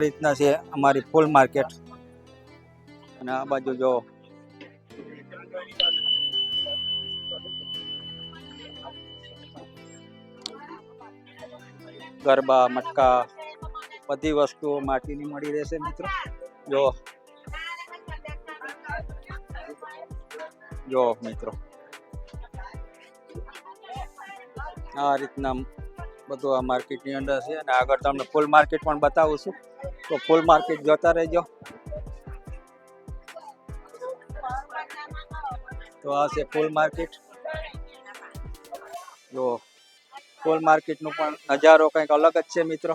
રીતના છે અમારી ફૂલ માર્કેટ. અને આ બાજુ જો. ગરબા, મટકા, બધી વસ્તુઓ માટીની મળી રહેશે મિત્રો. જો. જો મિત્રો. આ રીતના બધું આ માર્કેટની અંદર છે અને આગળ તમને ફૂલ માર્કેટ પણ બતાવું છું. તો ફૂલ માર્કેટ જોતા રહેજો. તો આ છે ફૂલ માર્કેટ જો ફૂલ માર્કેટનું પણ નજારો કંઈક અલગ જ છે મિત્રો.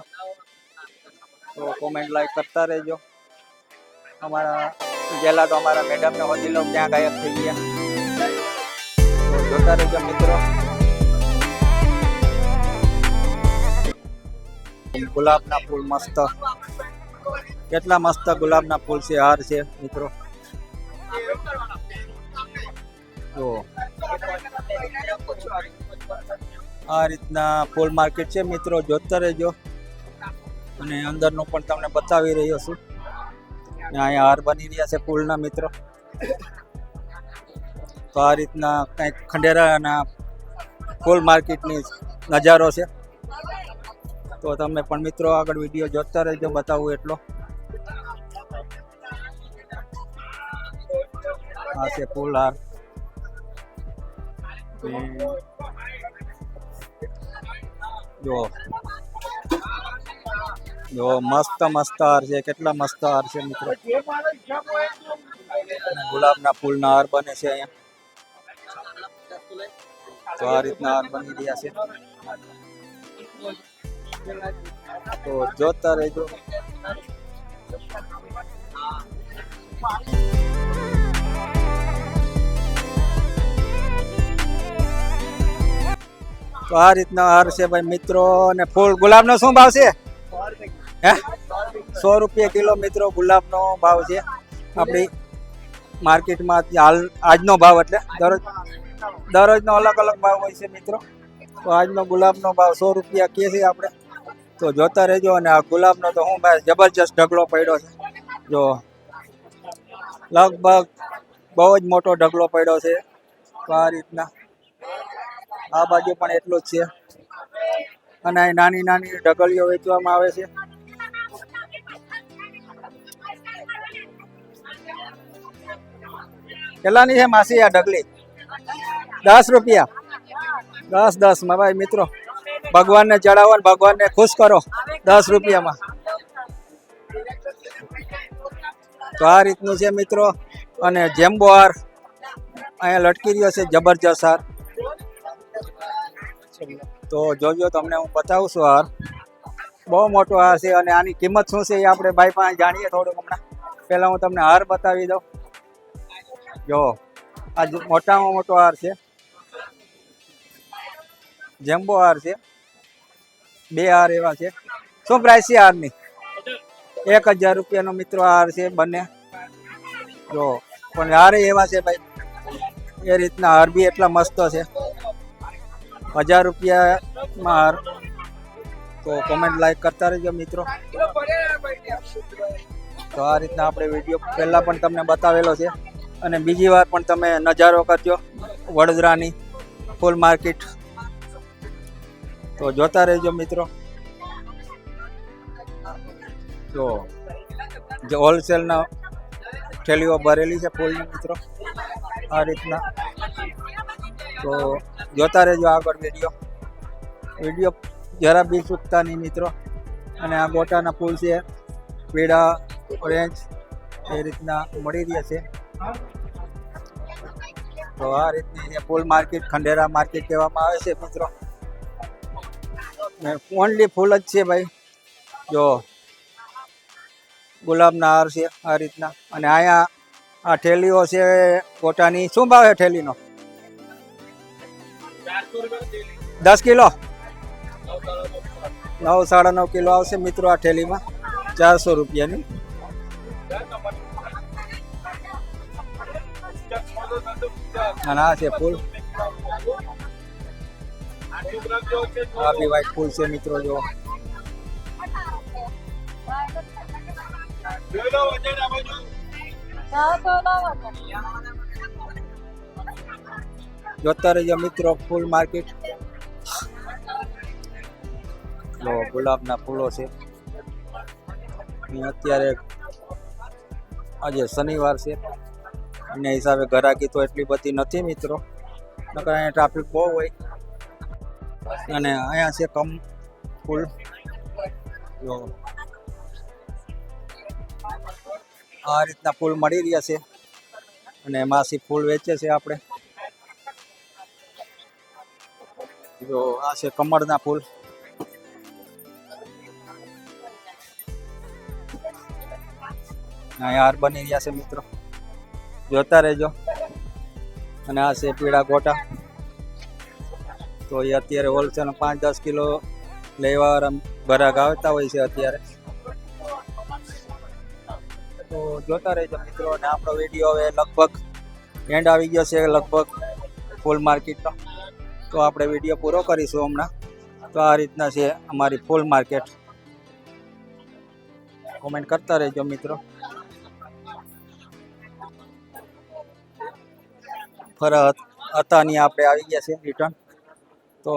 તો કોમેન્ટ લાઈક કરતા રહેજો. અમારા ગયેલા તો અમારા મેડમને વધી લો ક્યાં ગાયબ થઈ ગયા. તો જોતા રહેજો મિત્રો. ગુલાબના ફૂલ મસ્ત. કેટલા મસ્ત ગુલાબના ફૂલ છે, હાર છે, મિત્રો. જો આ રીતના ફૂલ માર્કેટ છે, મિત્રો. જોતા રહેજો. અને અંદરનું પણ તમને બતાવી રહ્યો છું. અહીંયા હાર બની રહ્યા છે ફૂલના, મિત્રો. તો આ રીતના કંઈક ખંડેરાના ફૂલ માર્કેટની નજારો છે. તો તમે પણ મિત્રો આગળ વીડિયો જોતા રહેજો, બતાવું એટલો. આ છે ફૂલ હાર જો. જો, મસ્ત મસ્ત હાર છે, કેટલા મસ્ત હાર છે મિત્રો. ગુલાબના ફૂલના હાર બને છે અહીંયા. તો આ રીતના હાર બની રહ્યા છે. તો જોતા રહેજો. તો આ રીતના હાર છે ભાઈ મિત્રો, અને ફૂલ ગુલાબનો શું ભાવ છે? હે? સો રૂપિયા કિલો મિત્રો ગુલાબનો ભાવ છે. આપણી માર્કેટમાં હાલ, આજનો ભાવ એટલે દરરોજ, દરરોજનો અલગ અલગ ભાવ હોય છે મિત્રો. તો આજનો ગુલાબનો ભાવ સો રૂપિયા કહે છે આપણે. તો જોતા રહેજો અને આ ગુલાબનો તો હું ભાઈ જબરજસ્ત ઢગલો પડ્યો છે. જો, લગભગ બહુ જ મોટો ઢગલો પડ્યો છે. તો આ રીતના આ બાજુ પણ એટલું જ છે. અને નાની નાની ઢગલીઓ વેચવામાં આવે છે. કેટલાની છે માસી આ ઢગલી? દસ રૂપિયા. દસ દસમાં ભાઈ મિત્રો. ભગવાનને ચડાવો ને ભગવાનને ખુશ કરો. દસ રૂપિયામાં. તો આ રીતનું છે મિત્રો. અને જેમ્બો હાર. અહીંયા લટકી રહ્યો છે જબરજસ્ત હાર. તો જોજો તમને હું બતાવું છું હાર. બહુ મોટો હાર છે અને આની કિંમત શું છે એ આપણે ભાઈ પાસે જાણીએ થોડુંક હમણાં. પહેલાં હું તમને હાર બતાવી દઉં. જો, આ મોટામાં મોટો હાર છે. જેમ્બો હાર છે. બે હાર એવા છે. શું પ્રાઇસ છે હારની? એક હજાર રૂપિયાનો મિત્રો હાર છે બંને. જો, પણ હારે એવા છે ભાઈ. એ રીતના હાર બી એટલા મસ્ત છે. હજાર રૂપિયામાં હાર. તો કોમેન્ટ લાઈક કરતા રહેજો મિત્રો. તો આ રીતના આપણે વીડિયો પહેલાં પણ તમને બતાવેલો છે. અને બીજી વાર પણ તમે નજારો કરજો. વડોદરાની ફૂલ માર્કેટ. તો જોતા રહેજો મિત્રો. તો જે હોલસેલના થેલીઓ ભરેલી છે ફૂલની મિત્રો, આ રીતના. તો જોતા રહેજો આગળ વીડિયો. વીડિયો જરા બી ચૂકતા નહીં મિત્રો. અને આ ગોટાના ફૂલ છે, પીળા, ઓરેન્જ, એ રીતના મળી રહ્યા છે. તો આ રીતની ફૂલ માર્કેટ, ખંડેરા માર્કેટ કહેવામાં આવે છે મિત્રો. ઓનલી ફૂલ જ છે ભાઈ. જો, ગુલાબના હાર છે આ રીતના. અને અહીંયા આ ઠેલીઓ છે પોતાની. શું ભાવ છે ઠેલીનો દસ કિલો? નવ, સાડા નવ કિલો આવશે મિત્રો આ ઠેલીમાં ચારસો રૂપિયાની. અને આ છે ફૂલ. આ બી વ્હાઈટ ફૂલ છે, મિત્રો, જો. જોતા રહેજો મિત્રો ફૂલ માર્કેટ. જો ગુલાબના ફૂલો છે. અને અત્યારે આજે શનિવાર છે. અને હિસાબે ઘરાકી તો એટલી બધી નથી મિત્રો. નકર અહીંયા ટ્રાફિક બહુ હોય. અને અહીંયા છે કમ ફૂલ. જો. આ રીતના ફૂલ મળી રહ્યા છે. અને માસી ફૂલ વેચે છે આપણે. જો, આ છે કમળના ફૂલ. હાર બની રહ્યા છે મિત્રો. જોતા રહેજો. અને આ છે પીળા ગોટા. તો એ અત્યારે હોલસેલ પાંચ દસ કિલો લેવા ગ્રાહક આવતા હોય છે અત્યારે. તો જોતા રહેજો મિત્રો, અને આપણો વીડિયો હવે લગભગ એન્ડ આવી ગયો છે, લગભગ ફૂલ માર્કેટનો તો આપણે વીડિયો પૂરો કરીશું હમણાં. તો આ રીતના છે અમારી ફૂલ માર્કેટ કોમેન્ટ કરતા રહેજો મિત્રો. ફરત હતાની આપણે આવી ગયા છે રિટર્ન તો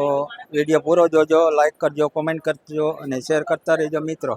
વીડિયો પૂરો જોજો લાઈક કરજો કોમેન્ટ કરજો અને શેર કરતા રહેજો મિત્રો.